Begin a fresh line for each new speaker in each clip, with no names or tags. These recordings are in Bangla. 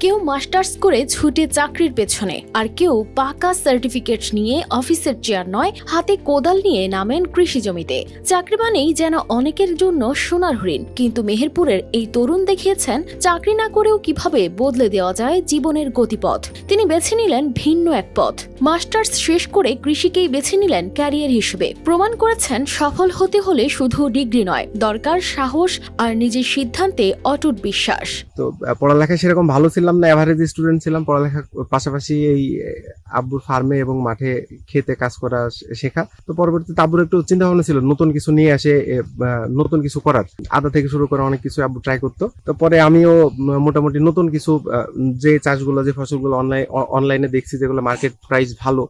কেউ মাস্টার্স করে ছুটে চাকরির পেছনে আর কেউ পাকা সার্টিফিকেট নিয়ে অফিসের চেয়ার নয় হাতে কোদাল নিয়ে নামেন কৃষি জমিতে। চাকরি মানেই যেন অনেকের জন্য সোনার হরিণ কিন্তু মেহেরপুরের এই তরুণ দেখিয়েছেন চাকরি না করেও কীভাবে বদলে দেওয়া যায় জীবনের গতিপথ। তিনি বেছে নিলেন ভিন্ন এক পথ। মাস্টার্স শেষ করে কৃষিকেই বেছে নিলেন ক্যারিয়ার হিসেবে। প্রমাণ করেছেন সফল হতে হলে শুধু ডিগ্রি নয় দরকার সাহস আর নিজের সিদ্ধান্তে অটুট বিশ্বাস।
তো আহ, পড়ালেখায় সেরকম ভালো ছিলাম না এভারেজ স্টুডেন্ট ছিলাম পড়ালেখা পাশাপাশি এই আব্বুর ফার্মে এবং মাঠে খেতে কাজ করা শেখা। তো পরবর্তীতে আব্বুর একটু চিন্তা ভাবনা ছিল, নতুন কিছু নিয়ে আসে নতুন কিছু করার। আদা থেকে শুরু করে অনেক কিছু আব্বু ট্রাই করতো। তো পরে আমিও মোটামুটি নতুন কিছু যে চাষগুলো, যে ফসলগুলো অনলাইন অনলাইনে দেখছি যেগুলো মার্কেট প্রাইস ভালো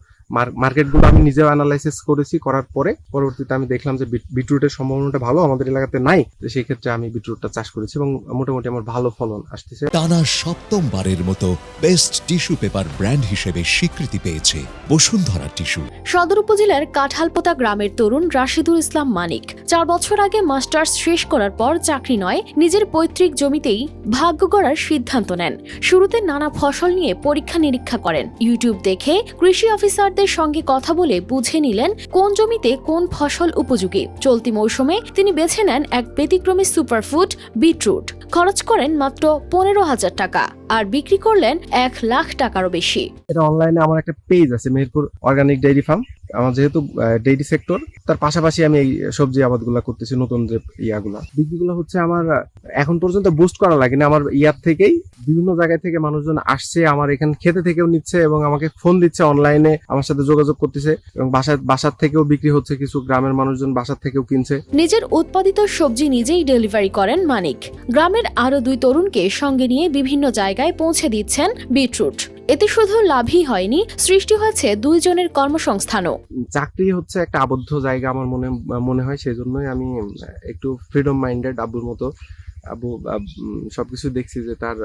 মার্কেটগুলো আমি নিজেও অ্যানালাইসিস করেছি করার পরে পরবর্তীতে আমি দেখলাম যে বিটরুটের সম্ভাবনাটা ভালো আমাদের এলাকাতে নাই তো সেই ক্ষেত্রে আমি বিটরুটটা চাষ করেছি এবং মোটামুটি আমার ভালো ফলন আসতেছে।
টানা সপ্তমবারের মতো বেস্ট টিস্যু পেপার ব্র্যান্ড হিসেবে স্বীকৃতি পেয়েছে বসুন্ধরা টিস্যু।
সদর উপজেলার কাঠালপোতা গ্রামের তরুণ রাশিদুল ইসলাম মানিক চার বছর আগে মাস্টার্স শেষ করার পর চাকরি নয় নিজের পৈতৃক জমিতেই ভাগ্য গড়ার সিদ্ধান্ত নেন। শুরুতে নানা ফসল নিয়ে পরীক্ষা নিরীক্ষা করেন। ইউটিউব দেখে কৃষি অফিসারদের সঙ্গে কথা বলে বুঝে নিলেন কোন জমিতে কোন ফসল উপযোগী। চলতি মৌসুমে তিনি বেছে নেন এক ব্যতিক্রমী সুপারফুড, বিটরুট। খরচ করেন মাত্র পনেরো হাজার টাকা আর বিক্রি করলেন এক লাখ টাকারও বেশি।
এটা অনলাইনে আমার একটা পেজ আছে, মেহেরপুর অর্গানিক ডেইরি ফার্ম আমার যেহেতু ডেইরি সেক্টর তার পাশাপাশি আমি এই সবজি আবাদগুলো করতেছি নতুন যে ইয়াগুলা। বিক্রিগুলো হচ্ছে আমার এখন পর্যন্ত বুস্ট করা লাগে না আমার ইয়ার থেকেই বিভিন্ন জায়গায় থেকে মানুষজন আসছে আমার এখানে খেতে থেকেও নিচ্ছে এবং আমাকে ফোন দিচ্ছে অনলাইনে আমার সাথে যোগাযোগ করতেছে এবং বাসার বাসার থেকেও বিক্রি হচ্ছে কিছু গ্রামের মানুষজন বাসার থেকেও কিনছে।
নিজের উৎপাদিত সবজি নিজেই ডেলিভারি করেন মানিক। গ্রামের আরও দুই তরুণকে সঙ্গে নিয়ে বিভিন্ন জায়গায় পৌঁছে দিচ্ছেন বিটরুট। এতে শুধু লাভই হয়নি সৃষ্টি হয়েছে দুইজনের কর্মসংস্থানও।
চাকরি হচ্ছে একটা আবদ্ধ জায়গা আমার মনে মনে হয় সেই জন্যই আমি একটু ফ্রিডম মাইন্ডেড আব্বুর মতো আব্বু সব কিছু দেখছি যে তার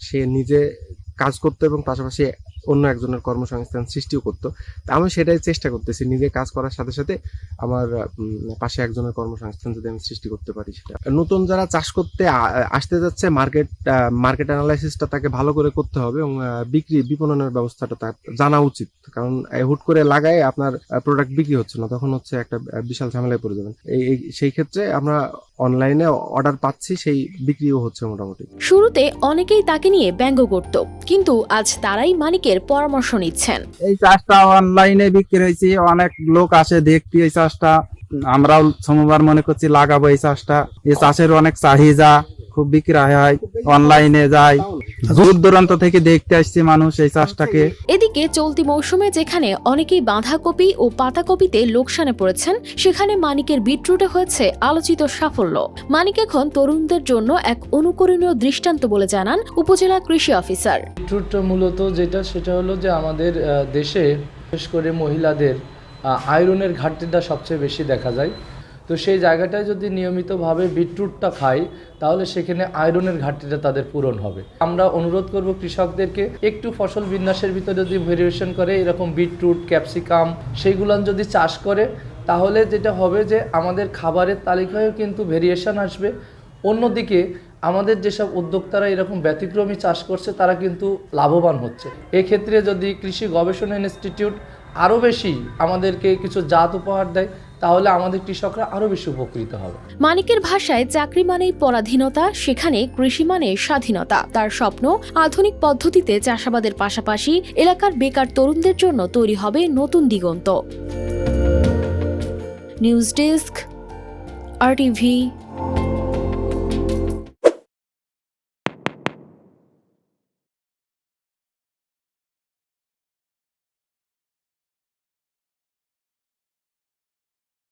সে নিজে কাজ করতো এবং পাশাপাশি অন্য একজনের কর্মসংস্থান সৃষ্টিও করতো। তা আমি সেটাই চেষ্টা করতেছি নিজে কাজ করার সাথে সাথে আমার পাশে একজনের কর্মসংস্থান যদি আমি সৃষ্টি করতে পারি সেটা। নতুন যারা চাষ করতে আসতে যাচ্ছে, মার্কেট মার্কেট অ্যানালাইসিসটা তাকে ভালো করে করতে হবে এবং বিক্রি, বিপণনের ব্যবস্থাটা তার জানা উচিত। কারণ হুট করে লাগায় আপনার প্রোডাক্ট বিক্রি হচ্ছে না, তখন হচ্ছে একটা বিশাল ঝামেলায় পড়ে যাবেন। এই- সেই ক্ষেত্রে আমরা অনলাইনে অর্ডার পাচ্ছি, সেই বিক্রিও হচ্ছে মোটামুটি।
শুরুতে অনেকেই তাকে নিয়ে ব্যঙ্গ করত। কিন্তু আজ তারাই মানিকের পরামর্শ নিচ্ছেন।
এই চাষটা অনলাইনে বিক্রি হয়েছে, অনেক লোক আসে, দেখতে এই চাষটা। আমরাও সোমবার মনে করছি লাগাবো এই চাষটা। এই চাষের অনেক চাহিদা। খুব বিক্রি হয় অনলাইনে যায়। দূর দূরান্ত থেকে দেখতে আসছে মানুষ এই চাষটাকে।
এদিকে চলতি মৌসুমে যেখানে অনেকেই বাঁধাকপি ও পাতাকপিতে লোকসানে পড়েছেন সেখানে মানিকের বিটরুটে হয়েছে আলোচিত সাফল্য। মানিক এখন তরুণদের জন্য এক অনুকরণীয় দৃষ্টান্ত বলে জানান উপজেলা কৃষি অফিসার।
বিটরুট মূলত যেটা সেটা হলো যে আমাদের আহ, দেশে বিশেষ করে মহিলাদের আয়রনের ঘাটতিটা সবচেয়ে বেশি দেখা যায়। তো সেই জায়গাটায় যদি নিয়মিতভাবে বিটরুটটা খাই, তাহলে সেখানে আয়রনের ঘাটতিটা তাদের পূরণ হবে। আমরা অনুরোধ করব কৃষকদেরকে, একটু ফসল বিন্যাসের ভিতরে যদি ভেরিয়েশন করে, এরকম বিটরুট, ক্যাপসিকাম সেইগুলান যদি চাষ করে, তাহলে যেটা হবে যে আমাদের খাবারের তালিকায়ও কিন্তু ভেরিয়েশন আসবে। অন্যদিকে আমাদের যেসব উদ্যোক্তারা এরকম ব্যতিক্রমী চাষ করছে, তারা কিন্তু লাভবান হচ্ছে। এক্ষেত্রে যদি কৃষি গবেষণা ইনস্টিটিউট আরও বেশি আমাদেরকে কিছু জাত উপহার দেয় তাহলে আমাদের কৃষকরা আরও বেশি উপকৃত হবে।
মানিকের ভাষায় চাকরি মানেই পরাধীনতা, সেখানে কৃষি মানে স্বাধীনতা। তার স্বপ্ন, আধুনিক পদ্ধতিতে চাষাবাদের পাশাপাশি এলাকার বেকার তরুণদের জন্য তৈরি হবে নতুন দিগন্ত। News desk, R TV.